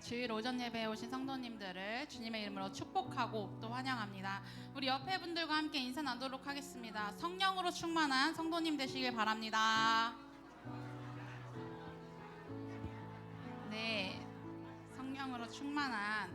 주일 오전 예배에 오신 성도님들을 주님의 이름으로 축복하고 또 환영합니다. 우리 옆에 분들과 함께 인사 나누도록 하겠습니다. 성령으로 충만한 성도님 되시길 바랍니다. 네, 성령으로 충만한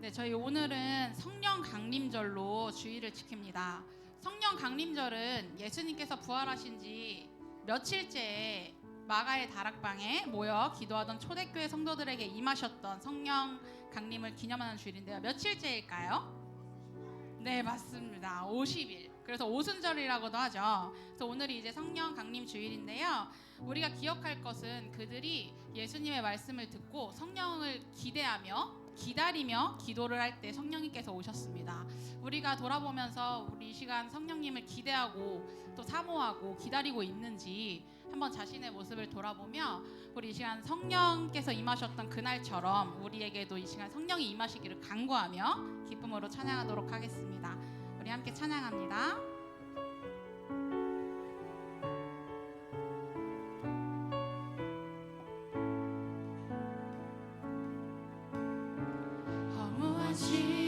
네, 저희 오늘은 성령 강림절로 주의를 지킵니다. 성령 강림절은 예수님께서 부활하신 지 며칠째 마가의 다락방에 모여 기도하던 초대교회 성도들에게 임하셨던 성령 강림을 기념하는 주일인데요. 며칠째일까요? 네, 맞습니다. 50일. 그래서 오순절이라고도 하죠. 그래서 오늘이 이제 성령 강림 주일인데요. 우리가 기억할 것은 그들이 예수님의 말씀을 듣고 성령을 기대하며 기다리며 기도를 할 때 성령님께서 오셨습니다. 우리가 돌아보면서 우리 이 시간 성령님을 기대하고 또 사모하고 기다리고 있는지 한번 자신의 모습을 돌아보며 우리 이 시간 성령께서 임하셨던 그날처럼 우리에게도 이 시간 성령이 임하시기를 간구하며 기쁨으로 찬양하도록 하겠습니다. 우리 함께 찬양합니다. 허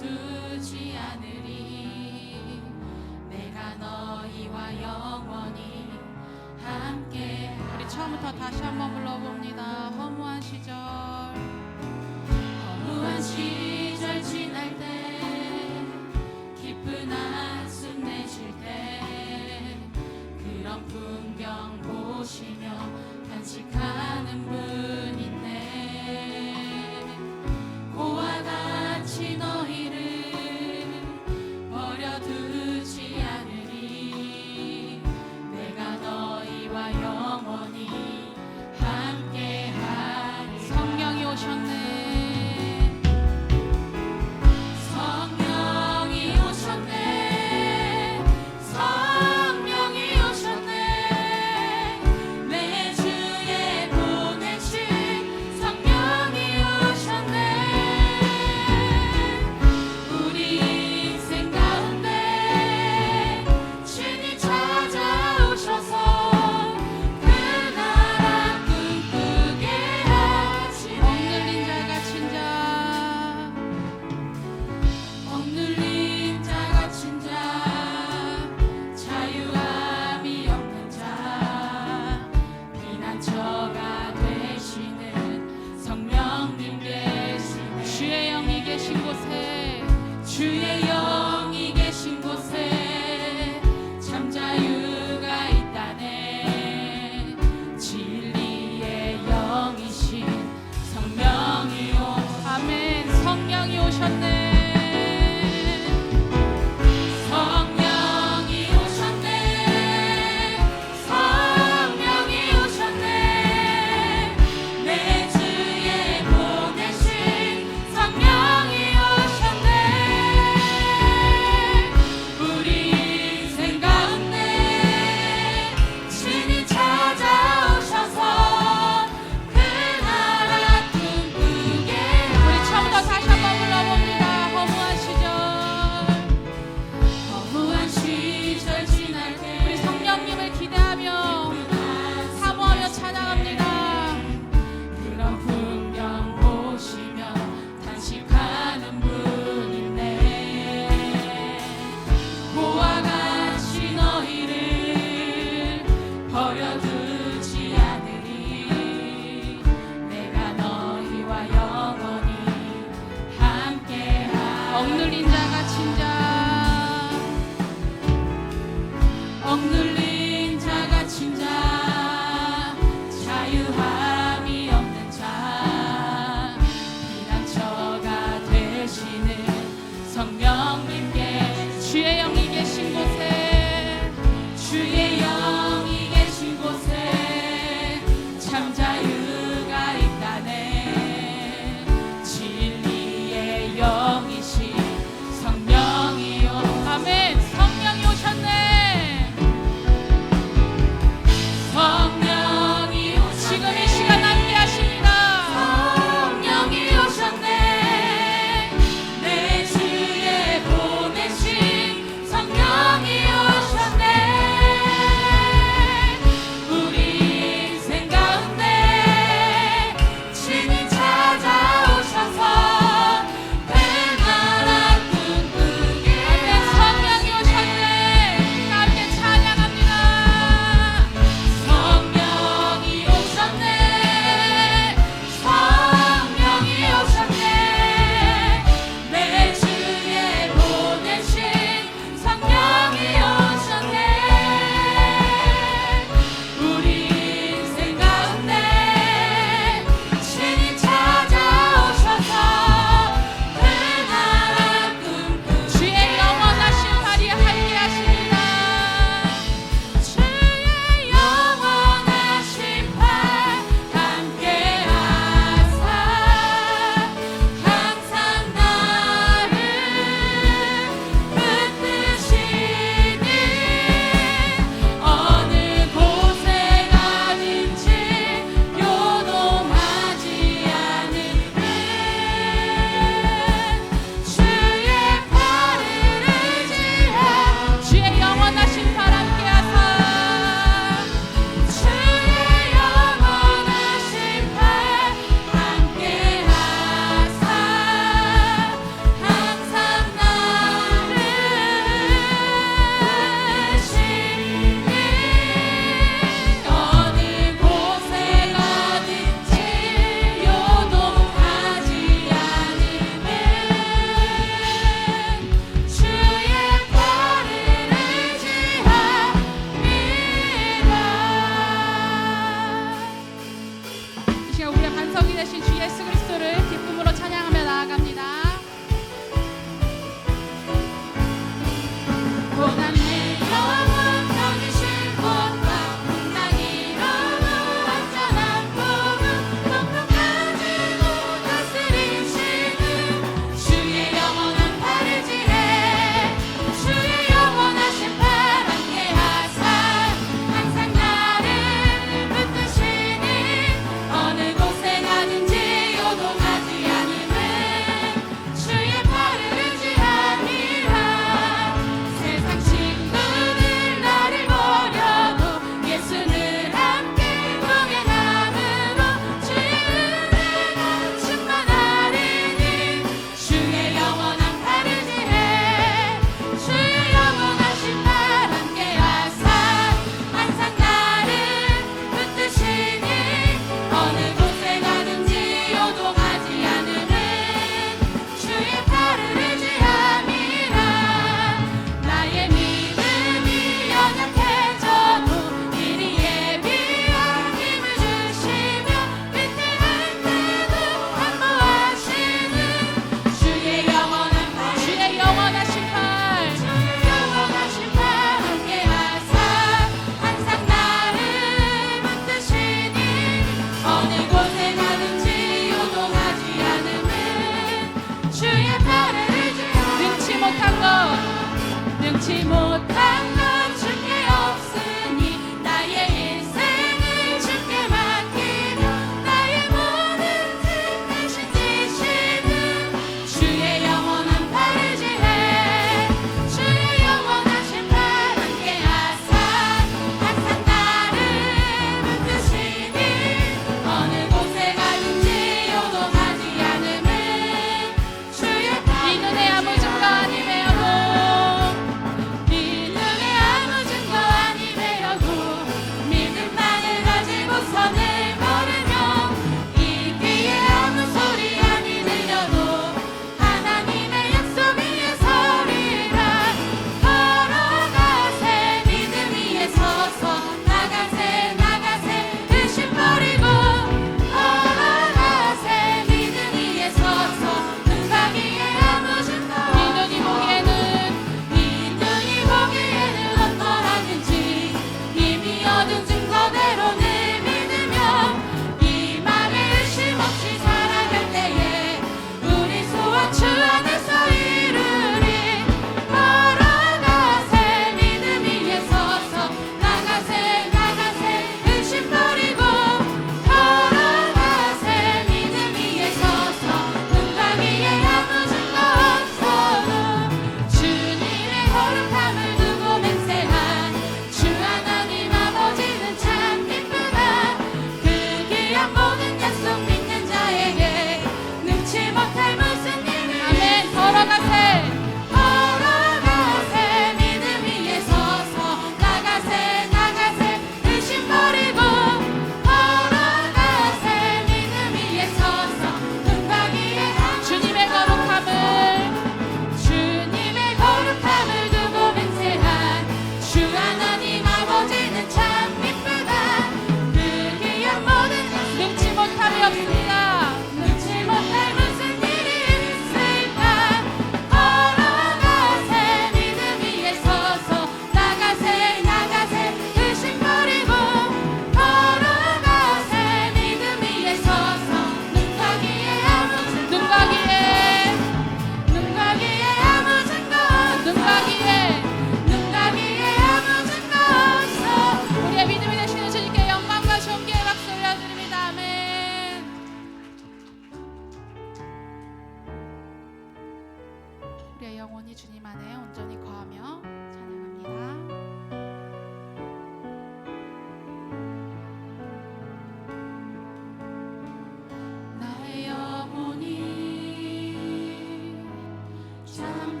come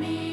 me.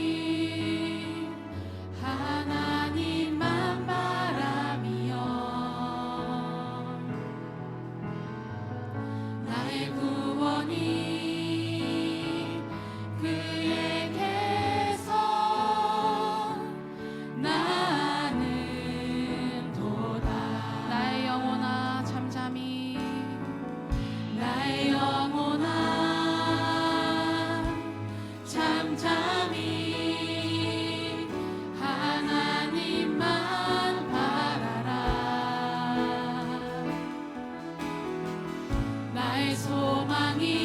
소망이